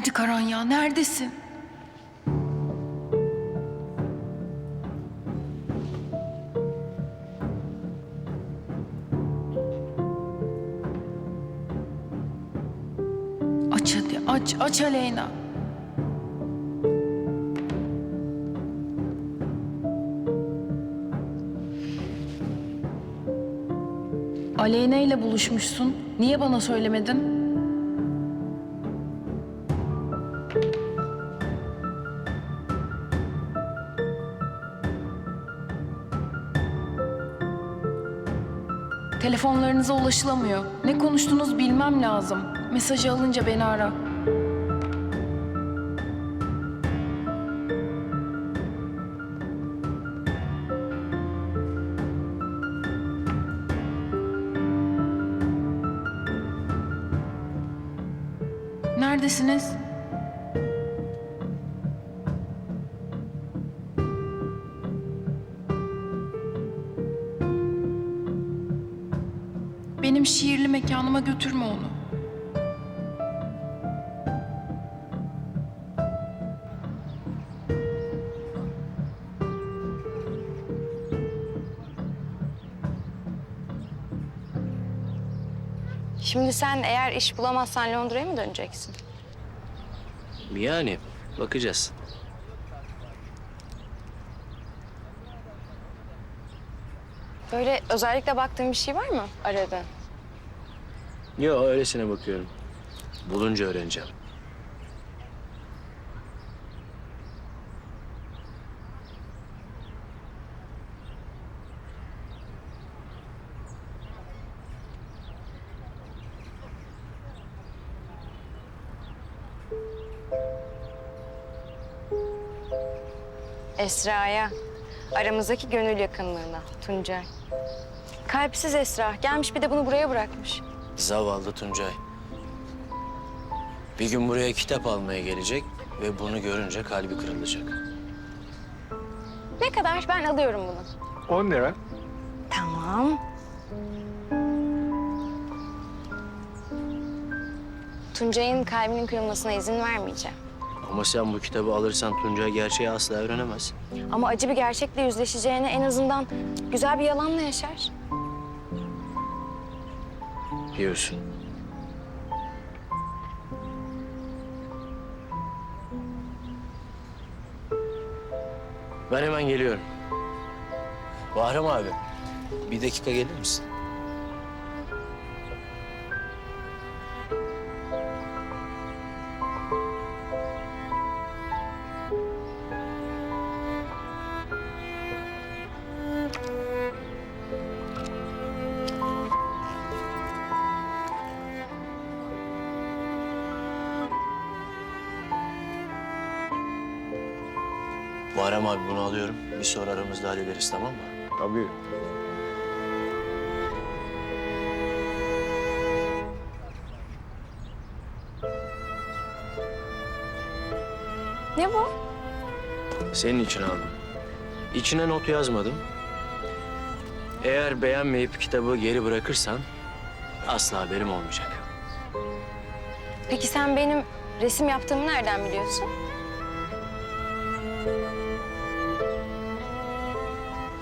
Hadi Karan ya neredesin? Aç hadi aç aç Aleyna. Aleyna ile buluşmuşsun. Niye bana söylemedin? Telefonlarınıza ulaşılamıyor. Ne konuştunuz bilmem lazım. Mesajı alınca beni ara. Neredesiniz? Benim şiirli mekanıma götürme onu. Şimdi sen eğer iş bulamazsan Londra'ya mı döneceksin? Yani bakacağız. Böyle özellikle baktığın bir şey var mı aradığın? Yo öylesine bakıyorum. Bulunca öğreneceğim. Esra'ya. Aramızdaki gönül yakınlığına Tuncay. Kalpsiz Esra. Gelmiş bir de bunu buraya bırakmış. Zavallı Tuncay. Bir gün buraya kitap almaya gelecek ve bunu görünce kalbi kırılacak. Ne kadar? Ben alıyorum bunu. 10 lira. Tamam. Tuncay'ın kalbinin kırılmasına izin vermeyeceğim. Ama sen bu kitabı alırsan Tuncay gerçeği asla öğrenemez. Ama acı bir gerçekle yüzleşeceğine en azından güzel bir yalanla yaşar. Diyorsun. Ben hemen geliyorum. Bahram abi, bir dakika gelir misin? Bahram abi bunu alıyorum. Bir sonra aramızda hallederiz tamam mı? Tabii. Ne bu? Senin için aldım. İçine not yazmadım. Eğer beğenmeyip kitabı geri bırakırsan asla haberim olmayacak. Peki sen benim resim yaptığımı nereden biliyorsun?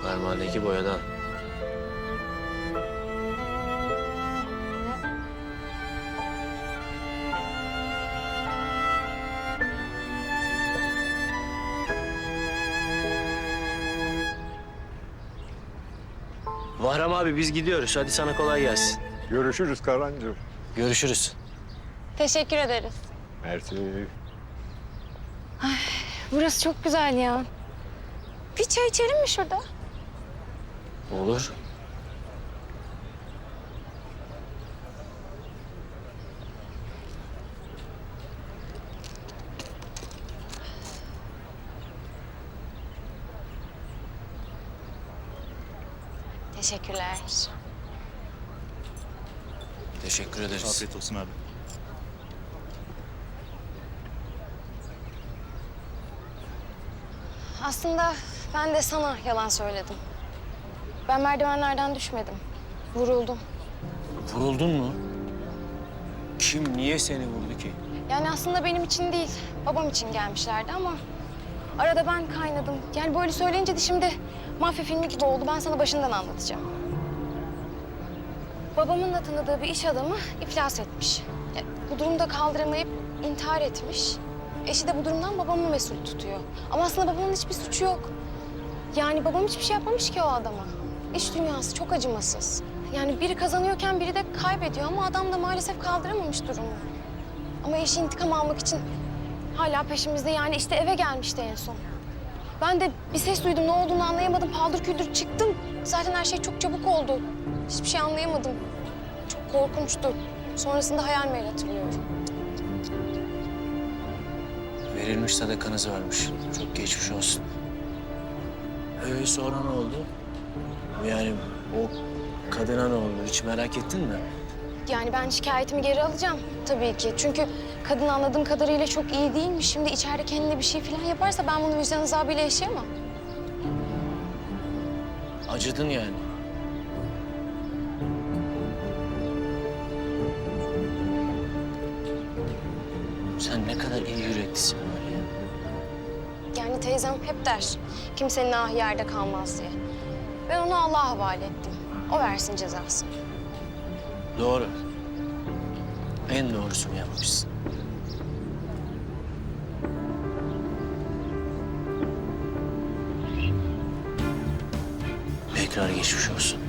Parmağındaki boyadan. Vahram abi biz gidiyoruz. Hadi sana kolay gelsin. Görüşürüz Karancığım. Görüşürüz. Teşekkür ederiz. Mersi. Burası çok güzel ya. Bir çay içelim mi şurada? Olur. Teşekkürler. Teşekkür ederiz. Afiyet olsun abi. Aslında ben de sana yalan söyledim. Ben merdivenlerden düşmedim. Vuruldum. Vuruldun mu? Kim, niye seni vurdu ki? Yani aslında benim için değil, babam için gelmişlerdi ama... Arada ben kaynadım. Yani böyle söyleyince de şimdi mafya filmi gibi oldu. Ben sana başından anlatacağım. Babamın da tanıdığı bir iş adamı iflas etmiş. Ya, bu durumda kaldıramayıp intihar etmiş. Eşi de bu durumdan babamı mesul tutuyor. Ama aslında babamın hiçbir suçu yok. Yani babam hiçbir şey yapmamış ki o adama. İş dünyası çok acımasız. Yani biri kazanıyorken biri de kaybediyor ama adam da maalesef kaldıramamış durumu. Ama eşi intikam almak için hala peşimizde yani işte eve gelmişti en son. Ben de bir ses duydum ne olduğunu anlayamadım. Paldır küldür çıktım. Zaten her şey çok çabuk oldu. Hiçbir şey anlayamadım. Çok korkunçtu. Sonrasında hayal meyil hatırlıyorum. Verilmiş sadakanız varmış. Çok geçmiş olsun. Ee, sonra ne oldu? Yani o kadına ne oldu? Hiç merak ettin mi? Yani ben şikayetimi geri alacağım tabii ki. Çünkü kadın anladığım kadarıyla çok iyi değilmiş. Şimdi içeride kendine bir şey falan yaparsa ben bunu vicdan azabıyla yaşayamam. Acıdın yani. Sen ne kadar iyi yüreklisin böyle ya. Yani teyzem hep der kimsenin ahı yerde kalmaz diye. Ben onu Allah'a havale ettim. O versin cezasını. Doğru. En doğrusunu yapmışsın. Tekrar geçmiş olsun.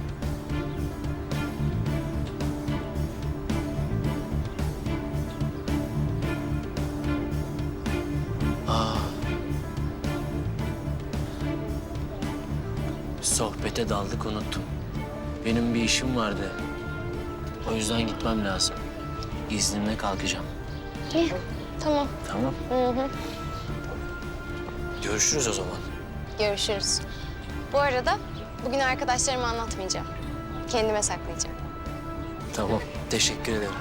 Sohbete daldık unuttum. Benim bir işim vardı. O yüzden gitmem lazım. İznimle kalkacağım. İyi, tamam. Tamam. Hı hı. Görüşürüz o zaman. Görüşürüz. Bu arada bugün arkadaşlarıma anlatmayacağım. Kendime saklayacağım. Tamam. Teşekkür ederim.